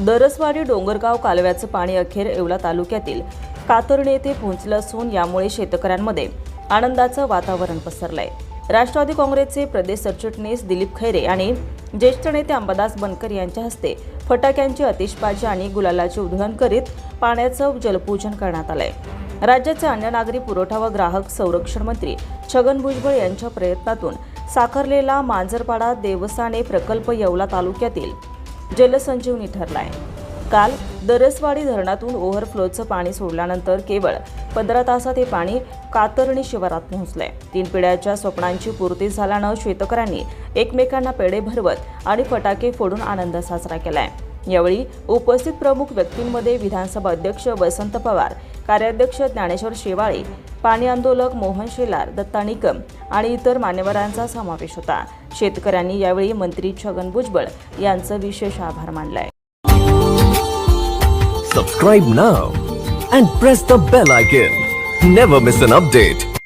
दरसवाडी डोंगरगाव कालव्याचं पाणी अखेर येवला तालुक्यातील कातरणे येथे पोहोचलं असून यामुळे शेतकऱ्यांमध्ये आनंदाचं वातावरण पसरलंय. राष्ट्रवादी काँग्रेसचे प्रदेश सरचिटणीस दिलीप खैरे आणि ज्येष्ठ नेते अंबादास बनकर यांच्या हस्ते फटाक्यांची आतिषबाजी आणि गुलालाचे उधळण करीत पाण्याचं जलपूजन करण्यात आलंय. राज्याचे अन्न नागरी पुरवठा व ग्राहक संरक्षण मंत्री छगन भुजबळ यांच्या प्रयत्नातून साकारलेला मांजरपाडा देवसाने प्रकल्प येवला तालुक्यातील जलसंजीवनी ठरलाय. काल दरसवाडी धरणातून ओव्हरफ्लोचं पाणी सोडल्यानंतर केवळ पंधरा तासात हे पाणी कातरणी शिवारात पोहोचलंय. तीन पिढ्याच्या स्वप्नांची पूर्ती झाल्यानं शेतकऱ्यांनी एकमेकांना पेढे भरवत आणि फटाके फोडून आनंद साजरा केलाय. यावेळी उपस्थित प्रमुख व्यक्तींमध्ये विधानसभा अध्यक्ष वसंत पवार कार्याध्यक्ष ज्ञानेश्वर शेवाळे पाणी आंदोलक मोहन शेलार दत्ता निकम आणि इतर मान्यवरांचा समावेश होता. शेतकऱ्यांनी यावेळी मंत्री छगन भुजबळ यांचं विशेष आभार मानलाय. Subscribe now and press the bell icon never miss an update